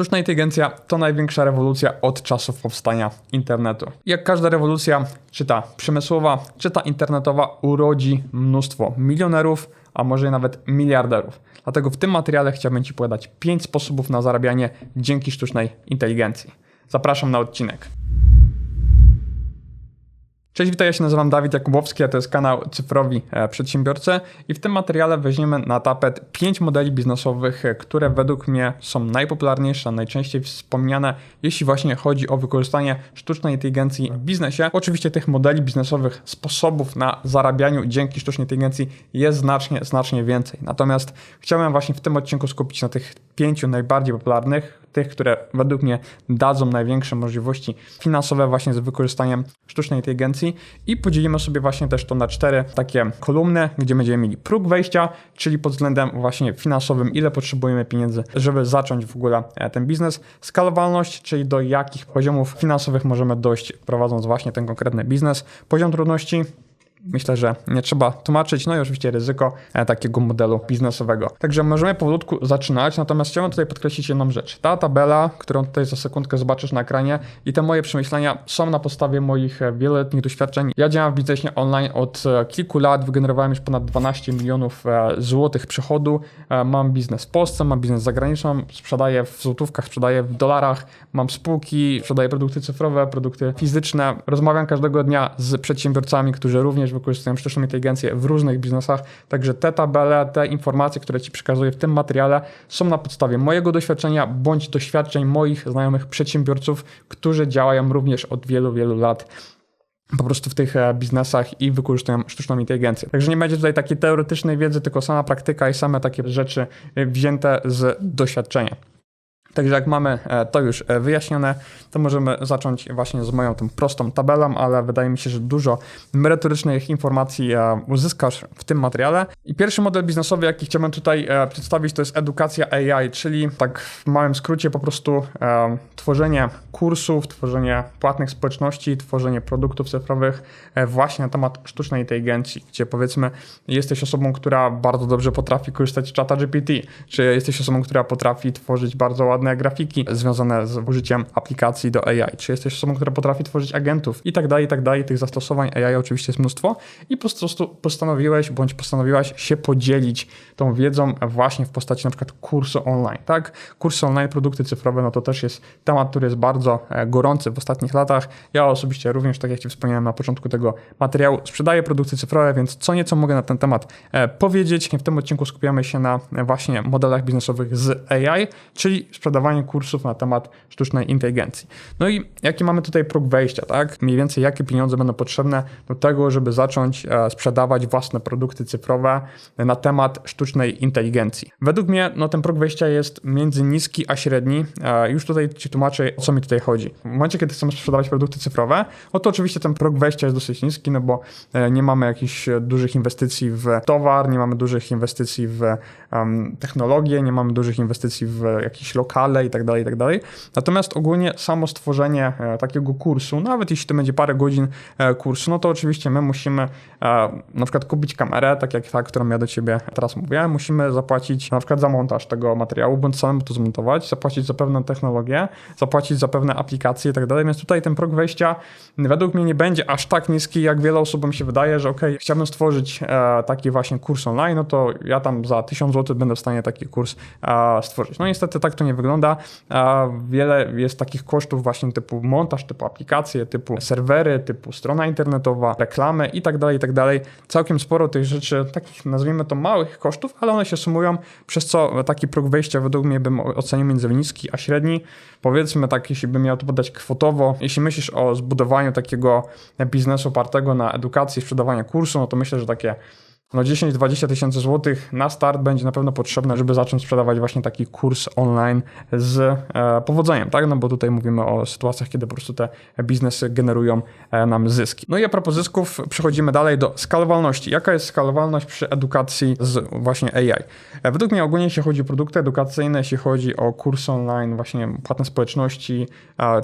Sztuczna inteligencja to największa rewolucja od czasów powstania internetu. Jak każda rewolucja, czy ta przemysłowa, czy ta internetowa, urodzi mnóstwo milionerów, a może nawet miliarderów. Dlatego w tym materiale chciałbym Ci podać 5 sposobów na zarabianie dzięki sztucznej inteligencji. Zapraszam na odcinek. Cześć, witaj, ja się nazywam Dawid Jakubowski, a to jest kanał Cyfrowi e, Przedsiębiorcy i w tym materiale weźmiemy na tapet 5 modeli biznesowych, e, które według mnie są najpopularniejsze, najczęściej wspomniane, jeśli właśnie chodzi o wykorzystanie sztucznej inteligencji w biznesie. Oczywiście tych modeli biznesowych, sposobów na zarabianiu dzięki sztucznej inteligencji jest znacznie, znacznie więcej. Natomiast chciałem właśnie w tym odcinku skupić na tych pięciu najbardziej popularnych, tych, które według mnie dadzą największe możliwości finansowe właśnie z wykorzystaniem sztucznej inteligencji i podzielimy sobie właśnie też to na cztery takie kolumny, gdzie będziemy mieli próg wejścia, czyli pod względem właśnie finansowym, ile potrzebujemy pieniędzy, żeby zacząć w ogóle e, ten biznes, skalowalność, czyli do jakich poziomów finansowych możemy dojść prowadząc właśnie ten konkretny biznes, poziom trudności, Myślę, że nie trzeba tłumaczyć, no i oczywiście ryzyko e, takiego modelu biznesowego. Także możemy powolutku zaczynać, natomiast chciałbym tutaj podkreślić jedną rzecz. Ta tabela, którą tutaj za sekundkę zobaczysz na ekranie i te moje przemyślenia są na podstawie moich e, wieloletnich doświadczeń. Ja działam w biznesie online od e, kilku lat, wygenerowałem już ponad 12 milionów złotych przychodu. Mam biznes w Polsce, mam biznes zagraniczny, sprzedaję w złotówkach, sprzedaję w dolarach, mam spółki, sprzedaję produkty cyfrowe, produkty fizyczne. Rozmawiam każdego dnia z przedsiębiorcami, którzy również również wykorzystują sztuczną inteligencję w różnych biznesach. Także te tabele, te informacje, które Ci przekazuję w tym materiale, są na podstawie mojego doświadczenia bądź doświadczeń moich znajomych przedsiębiorców, którzy działają również od wielu, wielu lat po prostu w tych e, biznesach i wykorzystują sztuczną inteligencję. Także nie będzie tutaj takiej teoretycznej wiedzy, tylko sama praktyka i same takie rzeczy e, wzięte z doświadczenia. Także jak mamy e, to już e, wyjaśnione, to możemy zacząć właśnie z moją tą prostą tabelą, ale wydaje mi się, że dużo merytorycznych informacji e, uzyskasz w tym materiale. I pierwszy model biznesowy, jaki chciałbym tutaj przedstawić, to jest edukacja AI, czyli tak w małym skrócie po prostu tworzenie kursów, tworzenie płatnych społeczności, tworzenie produktów cyfrowych właśnie na temat sztucznej inteligencji, gdzie powiedzmy jesteś osobą, która bardzo dobrze potrafi korzystać z czata GPT, czy jesteś osobą, która potrafi tworzyć bardzo ładne ładne grafiki związane z użyciem aplikacji do AI, czy jesteś osobą, która potrafi tworzyć agentów i tak dalej, i tak dalej. Tych zastosowań AI oczywiście jest mnóstwo i po prostu postanowiłeś bądź postanowiłaś się podzielić tą wiedzą właśnie w postaci na przykład kursu online, tak? Kursy online, produkty cyfrowe, no to też jest temat, który jest bardzo e, gorący w ostatnich latach. Ja osobiście również, tak jak Ci wspomniałem na początku tego materiału, sprzedaję produkty cyfrowe, więc co nieco mogę na ten temat e, powiedzieć. W tym odcinku skupiamy się na e, właśnie modelach biznesowych z AI, czyli sprzedaję sprzedawanie kursów na temat sztucznej inteligencji. No i jaki mamy tutaj próg wejścia, tak? Mniej więcej jakie pieniądze będą potrzebne do tego, żeby zacząć e, sprzedawać własne produkty cyfrowe na temat sztucznej inteligencji. Według mnie no, ten próg wejścia jest między niski a średni. E, już tutaj Ci tłumaczę, o co mi tutaj chodzi. W momencie, kiedy chcemy sprzedawać produkty cyfrowe, no to oczywiście ten próg wejścia jest dosyć niski, no bo e, nie mamy jakichś dużych inwestycji w towar, nie mamy dużych inwestycji w technologię, nie mamy dużych inwestycji w jakiś lokal lokale i tak dalej, i tak dalej. Natomiast ogólnie samo stworzenie e, takiego kursu, nawet jeśli to będzie parę godzin e, kursu, no to oczywiście my musimy e, na przykład kupić kamerę, tak jak ta, którą ja do ciebie teraz mówiłem, musimy zapłacić na przykład za montaż tego materiału, bądź samemu to zmontować, zapłacić za pewną technologię, zapłacić za pewne aplikacje i tak więc tutaj ten próg wejścia według mnie nie będzie aż tak niski, jak wiele osobom się wydaje, że ok, chciałbym stworzyć taki właśnie kurs online, no to ja tam za 1000 zł będę w stanie taki kurs stworzyć. No niestety tak to nie wygląda wygląda. Wiele jest takich kosztów właśnie typu montaż, typu aplikacje, typu serwery, typu strona internetowa, reklamy i tak dalej, i tak. Całkiem sporo tych rzeczy, takich nazwijmy to małych kosztów, ale one się sumują, przez co taki próg wejścia według mnie bym ocenił między niski a średni. Powiedzmy tak, jeśli bym miał to podać kwotowo, jeśli myślisz o zbudowaniu takiego biznesu opartego na edukacji, sprzedawaniu kursu, no to myślę, że takie no 10-20 tysięcy złotych na start będzie na pewno potrzebne, żeby zacząć sprzedawać właśnie taki kurs online z e, powodzeniem, tak? No bo tutaj mówimy o sytuacjach, kiedy po prostu te biznesy generują e, nam zyski. No i a propos zysków, przechodzimy dalej do skalowalności. Jaka jest skalowalność przy edukacji z właśnie AI? E, według mnie ogólnie jeśli chodzi o produkty edukacyjne, jeśli chodzi o kursy online, właśnie płatne społeczności,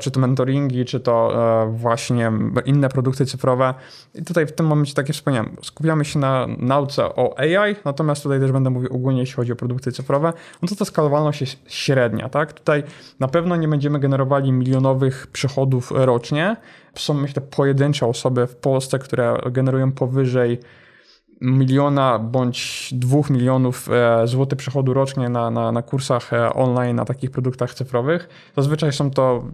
czy to mentoringi, czy to właśnie inne produkty cyfrowe. I tutaj w tym momencie, tak jak wspomniałem, skupiamy się na, na nauce o AI, natomiast tutaj też będę mówił ogólnie, jeśli chodzi o produkty cyfrowe, no to ta skalowalność jest średnia, tak? Tutaj na pewno nie będziemy generowali milionowych przychodów rocznie. Są, myślę, pojedyncze osoby w Polsce, które generują powyżej miliona bądź dwóch milionów e, złotych przychodu rocznie na, na, na kursach e, online, na takich produktach cyfrowych. Zazwyczaj są to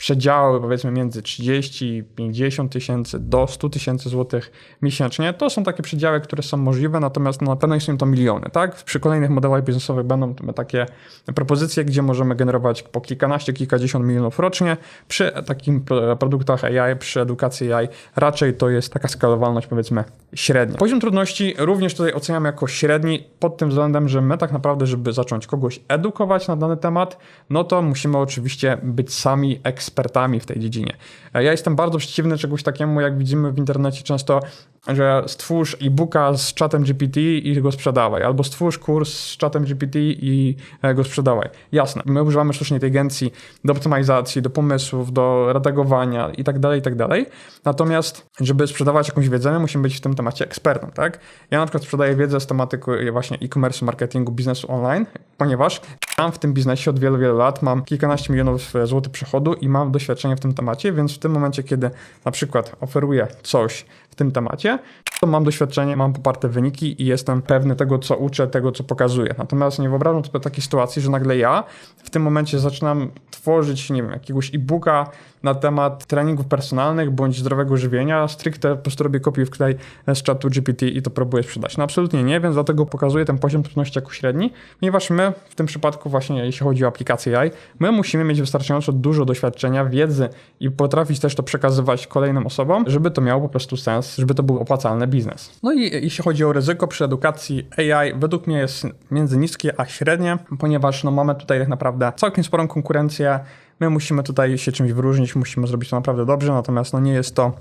przedziały powiedzmy między 30, 50 tysięcy do 100 tysięcy złotych miesięcznie. To są takie przedziały, które są możliwe, natomiast no, na pewno są to miliony. Tak? Przy kolejnych modelach biznesowych będą takie propozycje, gdzie możemy generować po kilkanaście, kilkadziesiąt milionów rocznie. Przy takich produktach AI, przy edukacji AI raczej to jest taka skalowalność powiedzmy średnia. Poziom trudności również tutaj oceniam jako średni pod tym względem, że my tak naprawdę, żeby zacząć kogoś edukować na dany temat, no to musimy oczywiście być sami ekspertami ekspertami w tej dziedzinie. Ja jestem bardzo przeciwny czegoś takiemu, jak widzimy w internecie często, że stwórz e-booka z czatem GPT i go sprzedawaj, albo stwórz kurs z czatem GPT i e, go sprzedawaj. Jasne, my używamy sztucznej inteligencji do optymalizacji, do pomysłów, do redagowania i tak dalej, i tak dalej. Natomiast, żeby sprzedawać jakąś wiedzę, my musimy być w tym temacie ekspertem, tak? Ja na przykład sprzedaję wiedzę z tematyku właśnie e-commerce, marketingu, biznesu online, ponieważ tam w tym biznesie od wielu, wielu lat mam kilkanaście milionów e, złotych przychodu i mam doświadczenie w tym temacie, więc w tym momencie, kiedy na przykład oferuję coś w tym temacie, mam doświadczenie, mam poparte wyniki i jestem pewny tego, co uczę, tego, co pokazuję. Natomiast nie wyobrażam sobie takiej sytuacji, że nagle ja w tym momencie zaczynam tworzyć, nie wiem, jakiegoś e-booka na temat treningów personalnych bądź zdrowego żywienia, stricte po prostu robię kopię wklej z czatu GPT i to próbuję sprzedać. No absolutnie nie, więc dlatego pokazuję ten poziom trudności jako średni, ponieważ my w tym przypadku właśnie, jeśli chodzi o aplikację AI, my musimy mieć wystarczająco dużo doświadczenia, wiedzy i potrafić też to przekazywać kolejnym osobom, żeby to miało po prostu sens, żeby to był opłacalny biznes. No i jeśli chodzi o ryzyko przy edukacji AI, według mnie jest między niskie a średnie, ponieważ no mamy tutaj tak naprawdę całkiem sporą konkurencję, My musimy tutaj się czymś wyróżnić, musimy zrobić to naprawdę dobrze, natomiast no nie jest to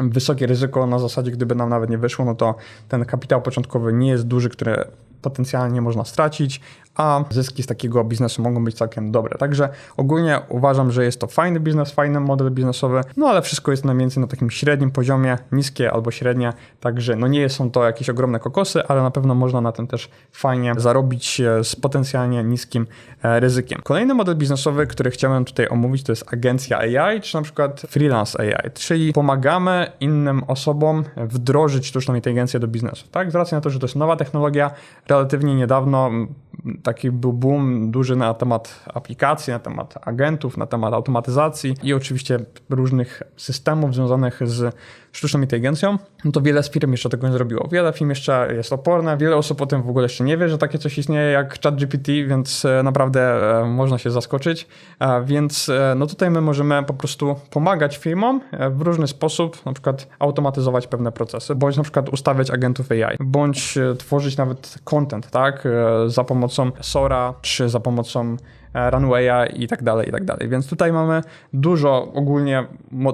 wysokie ryzyko na zasadzie, gdyby nam nawet nie wyszło, no to ten kapitał początkowy nie jest duży, który potencjalnie można stracić, a zyski z takiego biznesu mogą być całkiem dobre. Także ogólnie uważam, że jest to fajny biznes, fajny model biznesowy, no ale wszystko jest na więcej na takim średnim poziomie, niskie albo średnie, także no nie są to jakieś ogromne kokosy, ale na pewno można na tym też fajnie zarobić e, z potencjalnie niskim e, ryzykiem. Kolejny model biznesowy, który chciałem tutaj omówić, to jest agencja AI, czy na przykład freelance AI, czyli pomagamy innym osobom wdrożyć sztuczną inteligencję do biznesu. Tak, z racji na to, że to jest nowa technologia, relatywnie niedawno taki był boom duży na temat aplikacji, na temat agentów, na temat automatyzacji i oczywiście różnych systemów związanych z sztuczną inteligencją, no to wiele z firm jeszcze tego nie zrobiło. Wiele firm jeszcze jest oporne, wiele osób o tym w ogóle jeszcze nie wie, że takie coś istnieje jak ChatGPT, więc e, naprawdę e, można się zaskoczyć. E, więc no tutaj my możemy po prostu pomagać firmom w różny sposób, na przykład automatyzować pewne procesy, bądź na przykład ustawiać agentów AI, bądź tworzyć nawet content, tak, za pomocą Sora, czy za pomocą runwaya i tak dalej, i tak dalej. Więc tutaj mamy dużo ogólnie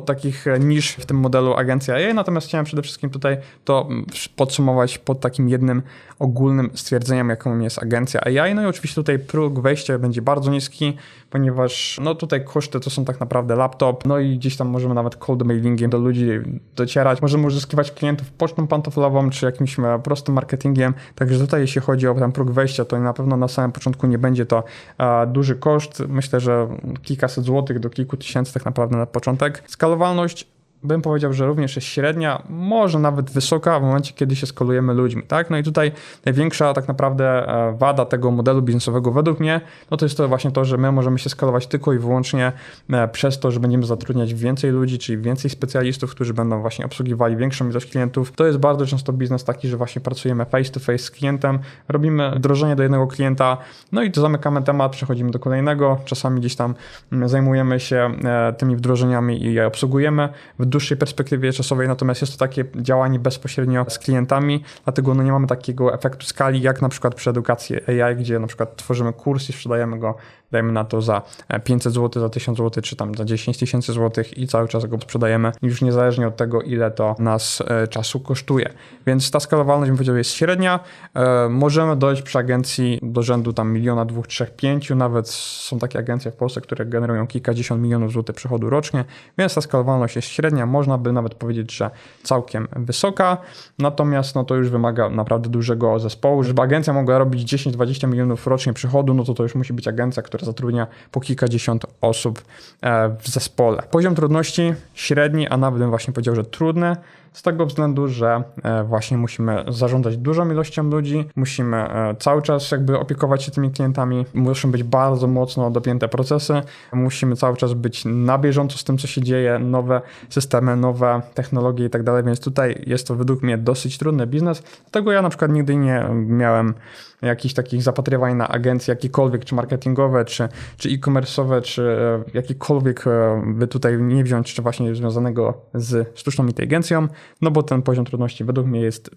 takich nisz w tym modelu agencji AI, natomiast chciałem przede wszystkim tutaj to podsumować pod takim jednym ogólnym stwierdzeniem, jaką jest agencja AI. No i oczywiście tutaj próg wejścia będzie bardzo niski, ponieważ no tutaj koszty to są tak naprawdę laptop, no i gdzieś tam możemy nawet cold mailingiem do ludzi docierać, możemy uzyskiwać klientów pocztą pantoflową, czy jakimś e, prostym marketingiem, także tutaj jeśli chodzi o ten próg wejścia, to na pewno na samym początku nie będzie to uh, duży koszt, myślę, że kilkaset złotych do kilku tysięcy tak naprawdę na początek. Skalowalność bym powiedział, że również jest średnia, może nawet wysoka w momencie, kiedy się skalujemy ludźmi, tak? No i tutaj największa tak naprawdę e, wada tego modelu biznesowego według mnie, no to jest to właśnie to, że my możemy się skalować tylko i wyłącznie e, przez to, że będziemy zatrudniać więcej ludzi, czyli więcej specjalistów, którzy będą właśnie obsługiwali większą ilość klientów. To jest bardzo często biznes taki, że właśnie pracujemy face to face z klientem, robimy wdrożenie do jednego klienta, no i to zamykamy temat, przechodzimy do kolejnego, czasami gdzieś tam mm, zajmujemy się e, tymi wdrożeniami i je obsługujemy. W dłuższej perspektywie czasowej, natomiast jest to takie działanie bezpośrednio z klientami, dlatego no nie mamy takiego efektu skali, jak na przykład przy edukacji AI, gdzie na przykład tworzymy kurs i sprzedajemy go dajmy na to za 500 zł, za 1000 zł, czy tam za 10 tysięcy złotych i cały czas go sprzedajemy, już niezależnie od tego, ile to nas e, czasu kosztuje. Więc ta skalowalność, bym powiedział, jest średnia. E, możemy dojść przy agencji do rzędu tam miliona, dwóch, trzech, pięciu, nawet są takie agencje w Polsce, które generują kilkadziesiąt milionów złotych przychodu rocznie, więc ta skalowalność jest średnia średnia, można by nawet powiedzieć, że całkiem wysoka, natomiast no to już wymaga naprawdę dużego zespołu, żeby agencja mogła robić 10-20 milionów rocznie przychodu, no to to już musi być agencja, która zatrudnia po kilkadziesiąt osób e, w zespole. Poziom trudności średni, a nawet bym właśnie powiedział, że trudny, z tego względu, że e, właśnie musimy zarządzać dużą ilością ludzi, musimy e, cały czas jakby opiekować się tymi klientami, muszą być bardzo mocno dopięte procesy, musimy cały czas być na bieżąco z tym, co się dzieje, nowe systemy, nowe technologie i tak dalej, więc tutaj jest to według mnie dosyć trudny biznes. Dlatego ja na przykład nigdy nie miałem jakichś takich zapatrywań na agencje jakiekolwiek, czy marketingowe, czy, czy e-commerce'owe, czy e, jakiekolwiek by tutaj nie wziąć, czy właśnie związanego z sztuczną inteligencją no bo ten poziom trudności według mnie jest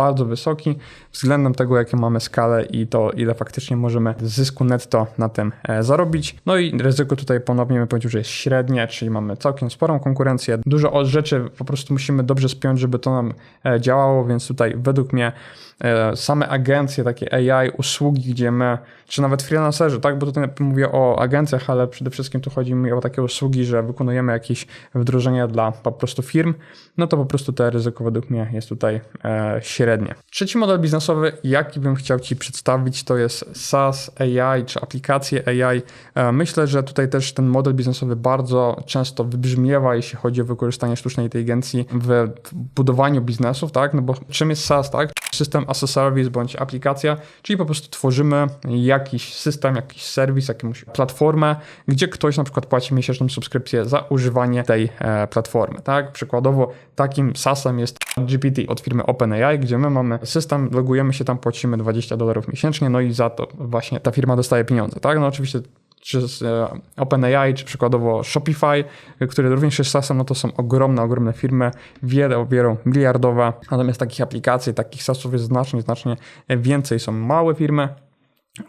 bardzo wysoki względem tego, jakie mamy skalę i to, ile faktycznie możemy zysku netto na tym e, zarobić. No i ryzyko tutaj ponownie bym powiedział, że jest średnie, czyli mamy całkiem sporą konkurencję. Dużo rzeczy po prostu musimy dobrze spiąć, żeby to nam e, działało, więc tutaj według mnie e, same agencje, takie AI, usługi, gdzie my, czy nawet freelancerzy, tak, bo tutaj mówię o agencjach, ale przede wszystkim tu chodzi mi o takie usługi, że wykonujemy jakieś wdrożenia dla po prostu firm, no to po prostu to ryzyko według mnie jest tutaj średnie średnie. Trzeci model biznesowy, jaki bym chciał Ci przedstawić, to jest SaaS AI czy aplikacje AI. E, myślę, że tutaj też ten model biznesowy bardzo często wybrzmiewa, jeśli chodzi o wykorzystanie sztucznej inteligencji w budowaniu biznesów, tak? No bo czym jest SaaS, tak? System as a service bądź aplikacja, czyli po prostu tworzymy jakiś system, jakiś serwis, jakąś platformę, gdzie ktoś na przykład płaci miesięczną subskrypcję za używanie tej e, platformy, tak? Przykładowo takim SaaSem jest GPT od firmy OpenAI, gdzie my mamy system, logujemy się tam, płacimy 20 dolarów miesięcznie, no i za to właśnie ta firma dostaje pieniądze, tak? No oczywiście czy z e, OpenAI, czy przykładowo Shopify, które również jest SaaSem, no to są ogromne, ogromne firmy, wiele, wiele miliardowe, natomiast takich aplikacji, takich SaaSów jest znacznie, znacznie więcej. Są małe firmy,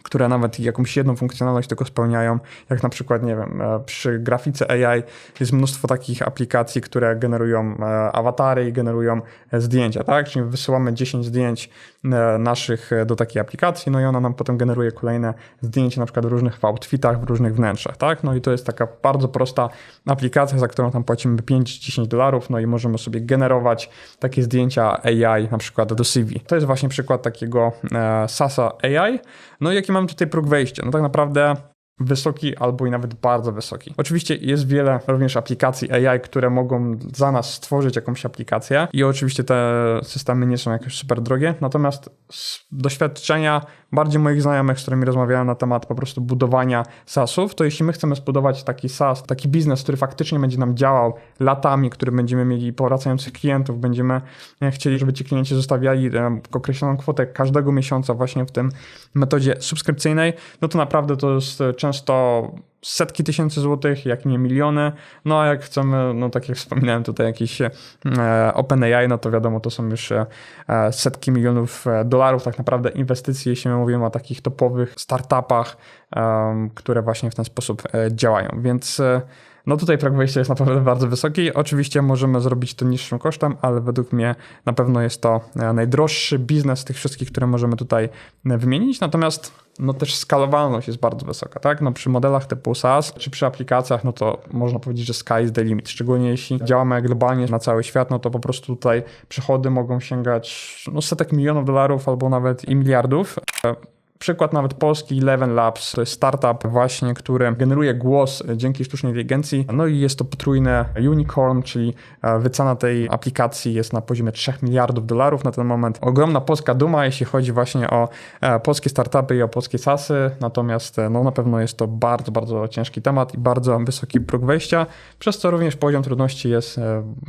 które nawet jakąś jedną funkcjonalność tylko spełniają, jak na przykład, nie wiem, e, przy grafice AI jest mnóstwo takich aplikacji, które generują e, awatary i generują e, zdjęcia, tak? Czyli wysyłamy 10 zdjęć naszych do takiej aplikacji, no i ona nam potem generuje kolejne zdjęcia na przykład w różnych outfitach, w różnych wnętrzach, tak? No i to jest taka bardzo prosta aplikacja, za którą tam płacimy 5-10 dolarów, no i możemy sobie generować takie zdjęcia AI na przykład do CV. To jest właśnie przykład takiego SASA AI, no i jaki mamy tutaj próg wejścia? No tak naprawdę wysoki albo i nawet bardzo wysoki. Oczywiście jest wiele również aplikacji AI, które mogą za nas stworzyć jakąś aplikację i oczywiście te systemy nie są jakieś super drogie, natomiast z doświadczenia bardziej moich znajomych, z którymi rozmawiałem na temat po prostu budowania SaaSów, to jeśli my chcemy zbudować taki SaaS, taki biznes, który faktycznie będzie nam działał latami, który będziemy mieli powracających klientów, będziemy chcieli, żeby ci klienci zostawiali określoną kwotę każdego miesiąca właśnie w tym metodzie subskrypcyjnej, no to naprawdę to jest często setki tysięcy złotych, jak nie miliony. No a jak chcemy, no tak jak wspominałem tutaj jakieś e, OpenAI, no to wiadomo, to są już e, setki milionów e, dolarów tak naprawdę inwestycji, jeśli mówimy o takich topowych startupach, które właśnie w ten sposób działają. Więc no tutaj próg wejścia jest naprawdę bardzo wysoki. Oczywiście możemy zrobić to niższym kosztem, ale według mnie na pewno jest to najdroższy biznes z tych wszystkich, które możemy tutaj wymienić. Natomiast no też skalowalność jest bardzo wysoka, tak? No przy modelach typu SaaS czy przy aplikacjach, no to można powiedzieć, że sky is the limit. Szczególnie jeśli działamy globalnie na cały świat, no to po prostu tutaj przychody mogą sięgać no, setek milionów dolarów albo nawet i miliardów. Przykład nawet polski Eleven Labs, to jest startup właśnie, który generuje głos dzięki sztucznej inteligencji. No i jest to potrójne unicorn, czyli e, wycena tej aplikacji jest na poziomie 3 miliardów dolarów na ten moment. Ogromna polska duma, jeśli chodzi właśnie o e, polskie startupy i o polskie sasy, natomiast e, no na pewno jest to bardzo, bardzo ciężki temat i bardzo wysoki próg wejścia, przez co również poziom trudności jest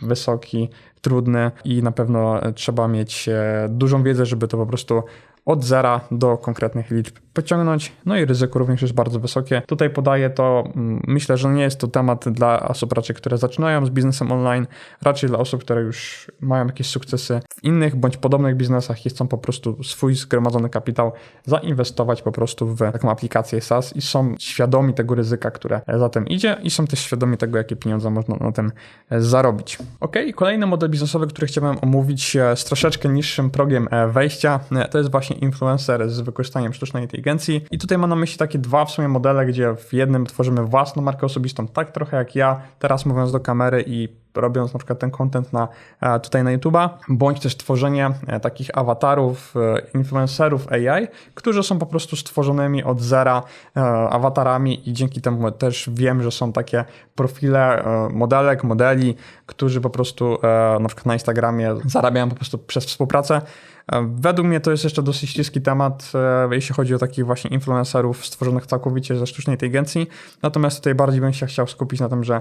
wysoki, trudny i na pewno trzeba mieć dużą wiedzę, żeby to po prostu od zera do konkretnych liczb pociągnąć. No i ryzyko również jest bardzo wysokie. Tutaj podaję to, mm, myślę, że nie jest to temat dla osób raczej, które zaczynają z biznesem online, raczej dla osób, które już mają jakieś sukcesy w innych bądź podobnych biznesach i chcą po prostu swój zgromadzony kapitał zainwestować po prostu w taką aplikację SaaS i są świadomi tego ryzyka, które za tym idzie i są też świadomi tego, jakie pieniądze można na tym zarobić. Ok, kolejny model biznesowy, który chciałem omówić e, z troszeczkę niższym progiem e, wejścia, e, to jest właśnie właśnie influencer z wykorzystaniem sztucznej inteligencji. I tutaj mam na myśli takie dwa w sumie modele, gdzie w jednym tworzymy własną markę osobistą, tak trochę jak ja, teraz mówiąc do kamery i robiąc na przykład ten content na, e, tutaj na YouTube'a, bądź też tworzenie e, takich awatarów, e, influencerów AI, którzy są po prostu stworzonymi od zera awatarami i dzięki temu też wiem, że są takie profile modelek, modeli, którzy po prostu na przykład na Instagramie zarabiają po prostu przez współpracę Według mnie to jest jeszcze dosyć śliski temat, jeśli chodzi o takich właśnie influencerów stworzonych całkowicie ze sztucznej inteligencji. Natomiast tutaj bardziej bym się chciał skupić na tym, że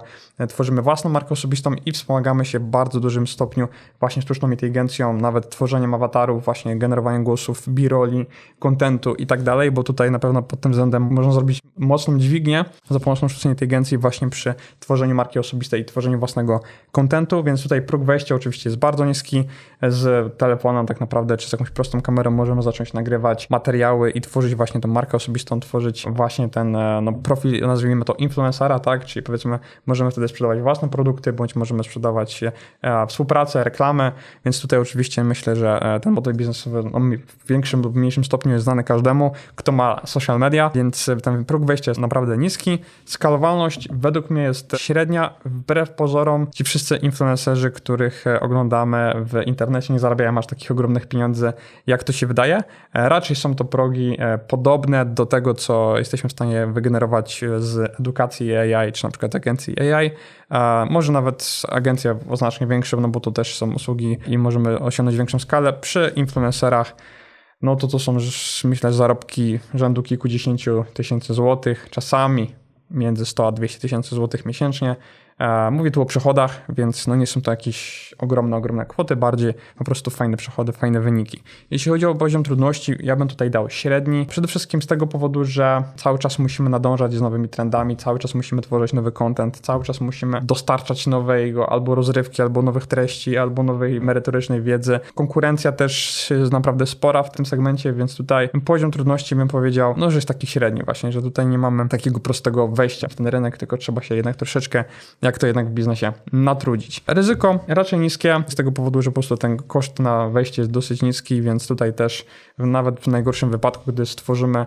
tworzymy własną markę osobistą i wspomagamy się w bardzo dużym stopniu właśnie sztuczną inteligencją, nawet tworzeniem awatarów, właśnie generowaniem głosów, biroli, kontentu i tak dalej, bo tutaj na pewno pod tym względem można zrobić mocną dźwignię za pomocą sztucznej inteligencji właśnie przy tworzeniu marki osobistej i tworzeniu własnego kontentu, więc tutaj próg wejścia oczywiście jest bardzo niski. Z telefonem tak naprawdę czy z jakąś prostą kamerą możemy zacząć nagrywać materiały i tworzyć właśnie tą markę osobistą, tworzyć właśnie ten e, no, profil, nazwijmy to influencera, tak? Czyli powiedzmy, możemy wtedy sprzedawać własne produkty, bądź możemy sprzedawać e, współpracę, reklamę, więc tutaj oczywiście myślę, że e, ten model biznesowy no, w większym lub mniejszym stopniu jest znany każdemu, kto ma social media, więc ten próg wejścia jest naprawdę niski. Skalowalność według mnie jest średnia, wbrew pozorom ci wszyscy influencerzy, których oglądamy w internecie nie zarabiają aż takich ogromnych pieniędzy jak to się wydaje. E, raczej są to progi e, podobne do tego, co jesteśmy w stanie wygenerować z edukacji AI, czy na przykład agencji AI. E, może nawet agencja o znacznie większą, no bo to też są usługi i możemy osiągnąć większą skalę. Przy influencerach no to to są myślę zarobki rzędu kilkudziesięciu tysięcy złotych, czasami między 100 a 200 tysięcy złotych miesięcznie. E, mówię tu o przychodach, więc no nie są to jakieś ogromne, ogromne kwoty, bardziej po prostu fajne przychody, fajne wyniki. Jeśli chodzi o poziom trudności, ja bym tutaj dał średni. Przede wszystkim z tego powodu, że cały czas musimy nadążać z nowymi trendami, cały czas musimy tworzyć nowy content, cały czas musimy dostarczać nowego albo rozrywki, albo nowych treści, albo nowej merytorycznej wiedzy. Konkurencja też jest naprawdę spora w tym segmencie, więc tutaj poziom trudności bym powiedział, no, że jest taki średni właśnie, że tutaj nie mamy takiego prostego wejścia w ten rynek, tylko trzeba się jednak troszeczkę jak to jednak w biznesie natrudzić. Ryzyko raczej niskie z tego powodu, że po prostu ten koszt na wejście jest dosyć niski, więc tutaj też nawet w najgorszym wypadku, gdy stworzymy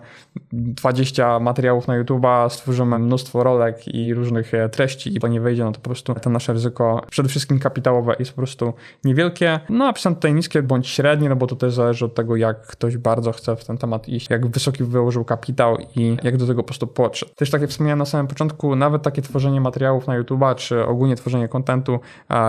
20 materiałów na YouTube'a, stworzymy mnóstwo rolek i różnych e, treści i to nie wejdzie, no to po prostu to nasze ryzyko przede wszystkim kapitałowe jest po prostu niewielkie. No a przynajmniej tutaj niskie bądź średnie, no bo to też zależy od tego, jak ktoś bardzo chce w ten temat iść, jak wysoki wyłożył kapitał i jak do tego po prostu podszedł. Też tak jak wspomniałem na samym początku, nawet takie tworzenie materiałów na YouTube'a, czy ogólnie tworzenie kontentu,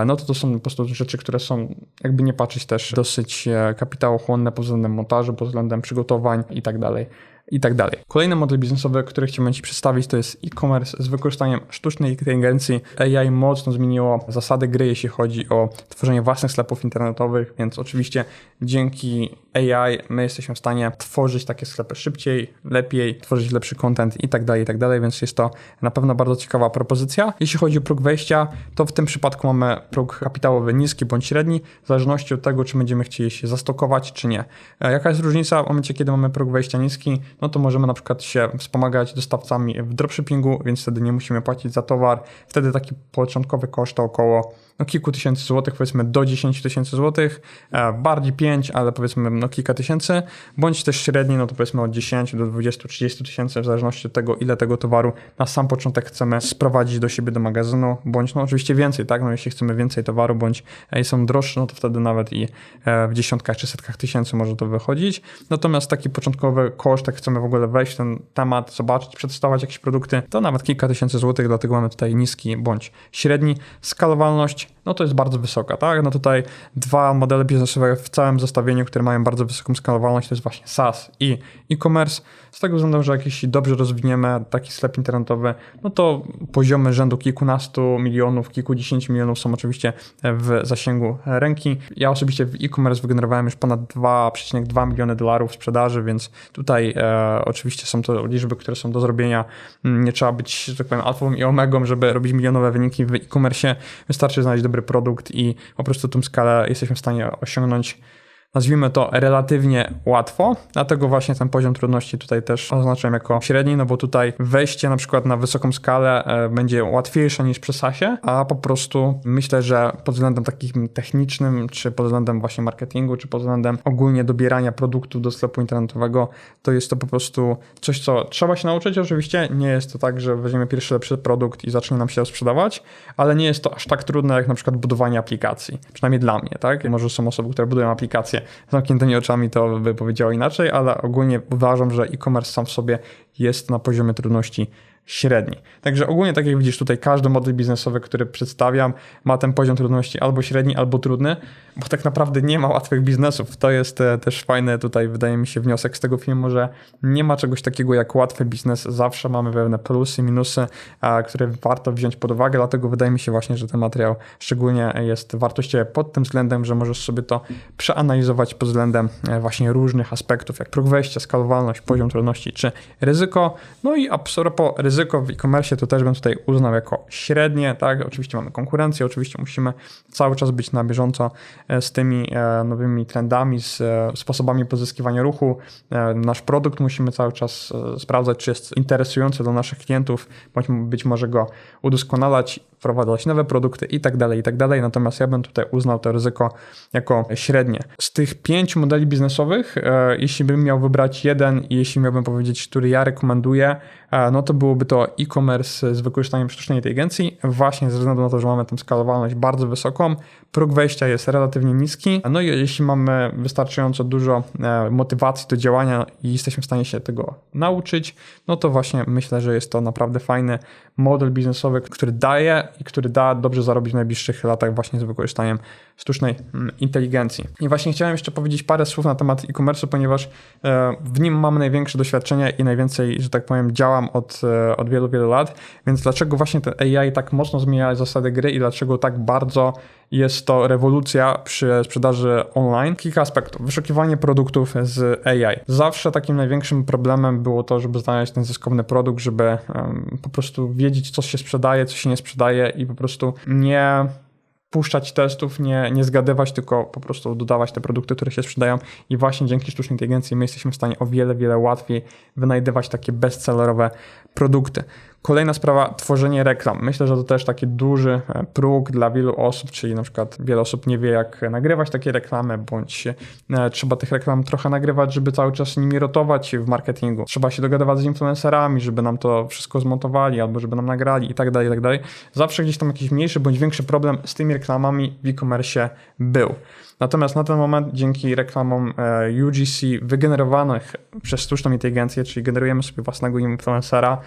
no to to są po prostu rzeczy, które są, jakby nie patrzeć, też dosyć e, kapitałochłonne pod względem montażu, pod względem przygotowań i tak dalej i tak dalej. Kolejny model biznesowy, który chciałbym Ci przedstawić, to jest e-commerce z wykorzystaniem sztucznej inteligencji. AI mocno zmieniło zasady gry, jeśli chodzi o tworzenie własnych sklepów internetowych, więc oczywiście dzięki AI my jesteśmy w stanie tworzyć takie sklepy szybciej, lepiej, tworzyć lepszy content i tak dalej, i tak dalej, więc jest to na pewno bardzo ciekawa propozycja. Jeśli chodzi o próg wejścia, to w tym przypadku mamy próg kapitałowy niski bądź średni, w zależności od tego, czy będziemy chcieli się zastokować, czy nie. E, jaka jest różnica w momencie, kiedy mamy próg wejścia niski? No to możemy na przykład się wspomagać dostawcami w dropshippingu, więc wtedy nie musimy płacić za towar. Wtedy taki początkowy koszt to około no, kilku tysięcy złotych, powiedzmy do 10 tysięcy złotych, e, bardziej 5, ale powiedzmy no, kilka tysięcy, bądź też średni, no to powiedzmy od 10 do 20-30 tysięcy, w zależności od tego, ile tego towaru na sam początek chcemy sprowadzić do siebie do magazynu, bądź no oczywiście więcej, tak, no jeśli chcemy więcej towaru, bądź e, są droższe, no to wtedy nawet i e, w dziesiątkach czy setkach tysięcy może to wychodzić, natomiast taki początkowy koszt, jak chcemy w ogóle wejść w ten temat, zobaczyć, przetestować jakieś produkty, to nawet kilka tysięcy złotych, dlatego mamy tutaj niski bądź średni. Skalowalność no to jest bardzo wysoka, tak? No tutaj dwa modele biznesowe w całym zestawieniu, które mają bardzo wysoką skalowalność, to jest właśnie SaaS i e-commerce. Z tego względu, że jeśli dobrze rozwiniemy taki sklep internetowy, no to poziomy rzędu kilkunastu milionów, kilkudziesięciu milionów są oczywiście w zasięgu ręki. Ja osobiście w e-commerce wygenerowałem już ponad 2,2 miliony dolarów sprzedaży, więc tutaj e, oczywiście są to liczby, które są do zrobienia. Nie trzeba być, że tak powiem, alfą i omegą, żeby robić milionowe wyniki w e-commerce. Wystarczy znaleźć dobry produkt i po prostu tą skalę jesteśmy w stanie osiągnąć nazwijmy to relatywnie łatwo, dlatego właśnie ten poziom trudności tutaj też oznaczam jako średni, no bo tutaj wejście na przykład na wysoką skalę e, będzie łatwiejsze niż przy SASie, a po prostu myślę, że pod względem takim technicznym, czy pod względem właśnie marketingu, czy pod względem ogólnie dobierania produktów do sklepu internetowego, to jest to po prostu coś, co trzeba się nauczyć oczywiście. Nie jest to tak, że weźmiemy pierwszy lepszy produkt i zacznie nam się sprzedawać, ale nie jest to aż tak trudne jak na przykład budowanie aplikacji. Przynajmniej dla mnie, tak? Może są osoby, które budują aplikacje zamkniętymi oczami, to by powiedziało inaczej, ale ogólnie uważam, że e-commerce sam w sobie jest na poziomie trudności średni. Także ogólnie, tak jak widzisz, tutaj każdy model biznesowy, który przedstawiam, ma ten poziom trudności albo średni, albo trudny, bo tak naprawdę nie ma łatwych biznesów. To jest e, też fajny tutaj, wydaje mi się, wniosek z tego filmu, że nie ma czegoś takiego jak łatwy biznes. Zawsze mamy pewne plusy, minusy, które warto wziąć pod uwagę, dlatego wydaje mi się właśnie, że ten materiał szczególnie jest wartościowy pod tym względem, że możesz sobie to przeanalizować pod względem e, właśnie różnych aspektów, jak próg wejścia, skalowalność, poziom trudności czy ryzyko. No i a propos ryzyka, ryzyko w e-commerce to też bym tutaj uznał jako średnie, tak? Oczywiście mamy konkurencję, oczywiście musimy cały czas być na bieżąco e, z tymi e, nowymi trendami, z e, sposobami pozyskiwania ruchu. Nasz produkt musimy cały czas sprawdzać, czy jest interesujący dla naszych klientów, bądź być może go udoskonalać, wprowadzać nowe produkty i tak dalej, i tak dalej. Natomiast ja bym tutaj uznał to ryzyko jako średnie. Z tych pięciu modeli biznesowych, jeśli bym miał wybrać jeden i jeśli miałbym powiedzieć, który ja rekomenduję, no to byłoby to e-commerce z wykorzystaniem sztucznej inteligencji, właśnie ze względu na to, że mamy tę skalowalność bardzo wysoką, próg wejścia jest relatywnie niski, no i jeśli mamy wystarczająco dużo e, motywacji do działania i jesteśmy w stanie się tego nauczyć, no to właśnie myślę, że jest to naprawdę fajny model biznesowy, który daje i który da dobrze zarobić w najbliższych latach właśnie z wykorzystaniem sztucznej mm, inteligencji. I właśnie chciałem jeszcze powiedzieć parę słów na temat e-commerce, ponieważ e, w nim mam największe doświadczenie i najwięcej, że tak powiem, działam od, e, od wielu, wielu lat, więc dlaczego właśnie ten AI tak mocno zmienia zasady gry i dlaczego tak bardzo jest to rewolucja przy sprzedaży online. Kilka aspektów. Wyszukiwanie produktów z AI. Zawsze takim największym problemem było to, żeby znaleźć ten zyskowny produkt, żeby um, po prostu wiedzieć, co się sprzedaje, co się nie sprzedaje i po prostu nie puszczać testów, nie, nie zgadywać, tylko po prostu dodawać te produkty, które się sprzedają. I właśnie dzięki sztucznej inteligencji my jesteśmy w stanie o wiele, wiele łatwiej wynajdywać takie bestsellerowe produkty. Kolejna sprawa, tworzenie reklam. Myślę, że to też taki duży e, próg dla wielu osób, czyli na przykład wiele osób nie wie, jak nagrywać takie reklamy, bądź e, trzeba tych reklam trochę nagrywać, żeby cały czas nimi rotować w marketingu. Trzeba się dogadywać z influencerami, żeby nam to wszystko zmontowali, albo żeby nam nagrali i tak dalej, i tak dalej. Zawsze gdzieś tam jakiś mniejszy bądź większy problem z tymi reklamami w e-commerce był. Natomiast na ten moment dzięki reklamom e, UGC wygenerowanych przez sztuczną inteligencję, czyli generujemy sobie własnego influencera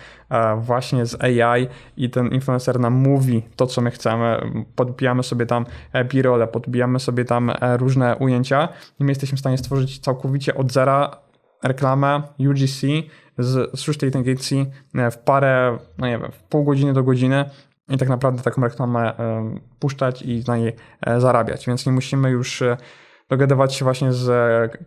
właśnie właśnie z AI i ten influencer nam mówi to, co my chcemy. Podbijamy sobie tam e, b-rolle, podbijamy sobie tam e, różne ujęcia i my jesteśmy w stanie stworzyć całkowicie od zera reklamę UGC z sztucznej inteligencji e, w parę, no nie wiem, w pół godziny do godziny i tak naprawdę taką reklamę puszczać i na niej zarabiać. Więc nie musimy już dogadywać się właśnie z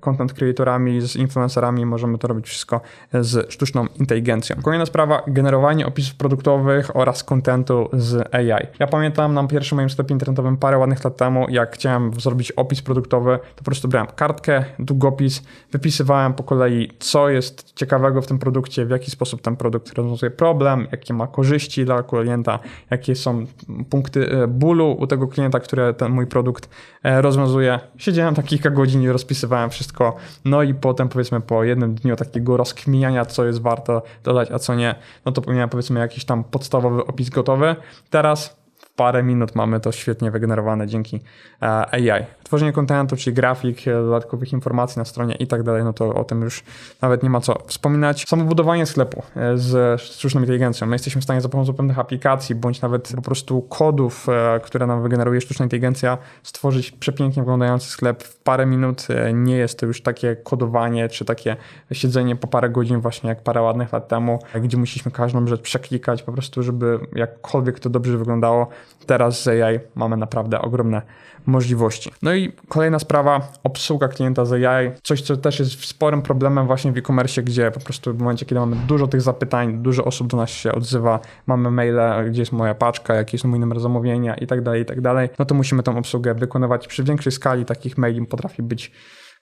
content creatorami, z influencerami, możemy to robić wszystko z sztuczną inteligencją. Kolejna sprawa, generowanie opisów produktowych oraz kontentu z AI. Ja pamiętam na pierwszym moim sklepie internetowym parę ładnych lat temu, jak chciałem zrobić opis produktowy, to po prostu brałem kartkę, długopis, wypisywałem po kolei, co jest ciekawego w tym produkcie, w jaki sposób ten produkt rozwiązuje problem, jakie ma korzyści dla klienta, jakie są punkty e, bólu u tego klienta, które ten mój produkt e, rozwiązuje. Siedziałem siedziałem tak kilka godzin rozpisywałem wszystko. No i potem powiedzmy po jednym dniu takiego rozkminiania, co jest warto dodać, a co nie, no to miałem powiedzmy jakiś tam podstawowy opis gotowy. Teraz parę minut mamy to świetnie wygenerowane dzięki e, AI. Tworzenie kontentu, czyli grafik, e, dodatkowych informacji na stronie i tak dalej, no to o tym już nawet nie ma co wspominać. Samo budowanie sklepu e, z sztuczną inteligencją. My jesteśmy w stanie za pomocą pewnych aplikacji, bądź nawet po prostu kodów, które nam wygeneruje sztuczna inteligencja, stworzyć przepięknie wyglądający sklep w parę minut. Nie jest to już takie kodowanie, czy takie siedzenie po parę godzin właśnie jak parę ładnych lat temu, gdzie musieliśmy każdą rzecz przeklikać po prostu, żeby jakkolwiek to dobrze wyglądało. Teraz z AI mamy naprawdę ogromne możliwości. No i kolejna sprawa, obsługa klienta z AI. Coś, co też jest sporym problemem właśnie w e-commerce, gdzie po prostu w momencie, kiedy mamy dużo tych zapytań, dużo osób do nas się odzywa, mamy maile, gdzie jest moja paczka, jaki jest mój numer zamówienia i tak dalej, i tak dalej, no to musimy tą obsługę wykonywać przy większej skali. Takich maili potrafi być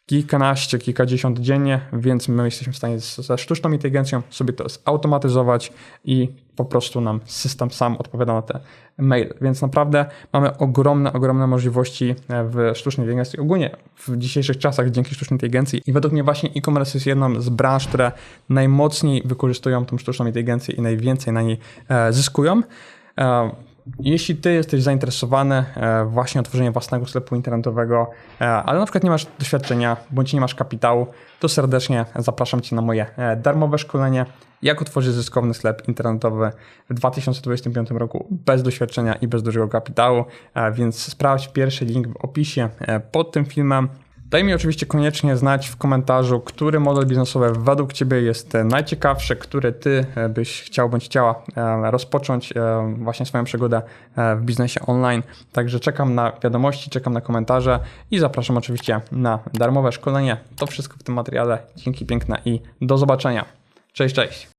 kilkanaście, kilkadziesiąt dziennie, więc my jesteśmy w stanie ze sztuczną inteligencją sobie to zautomatyzować i po prostu nam system sam odpowiada na te maile. Więc naprawdę mamy ogromne, ogromne możliwości e, w sztucznej inteligencji. Ogólnie w dzisiejszych czasach dzięki sztucznej inteligencji i według mnie właśnie e-commerce jest jedną z branż, które najmocniej wykorzystują tą sztuczną inteligencję i najwięcej na niej e, zyskują. Jeśli ty jesteś zainteresowany e, właśnie otworzeniem własnego sklepu internetowego, e, ale na przykład nie masz doświadczenia bądź nie masz kapitału, to serdecznie zapraszam cię na moje e, darmowe szkolenie jak otworzyć zyskowny sklep internetowy w 2025 roku bez doświadczenia i bez dużego kapitału, więc sprawdź pierwszy link w opisie pod tym filmem. Daj mi oczywiście koniecznie znać w komentarzu, który model biznesowy według Ciebie jest e, najciekawszy, który Ty e, byś chciał bądź chciała e, rozpocząć właśnie swoją przygodę w biznesie online. Także czekam na wiadomości, czekam na komentarze i zapraszam oczywiście na darmowe szkolenie. To wszystko w tym materiale. Dzięki piękne i do zobaczenia. Cześć, cześć.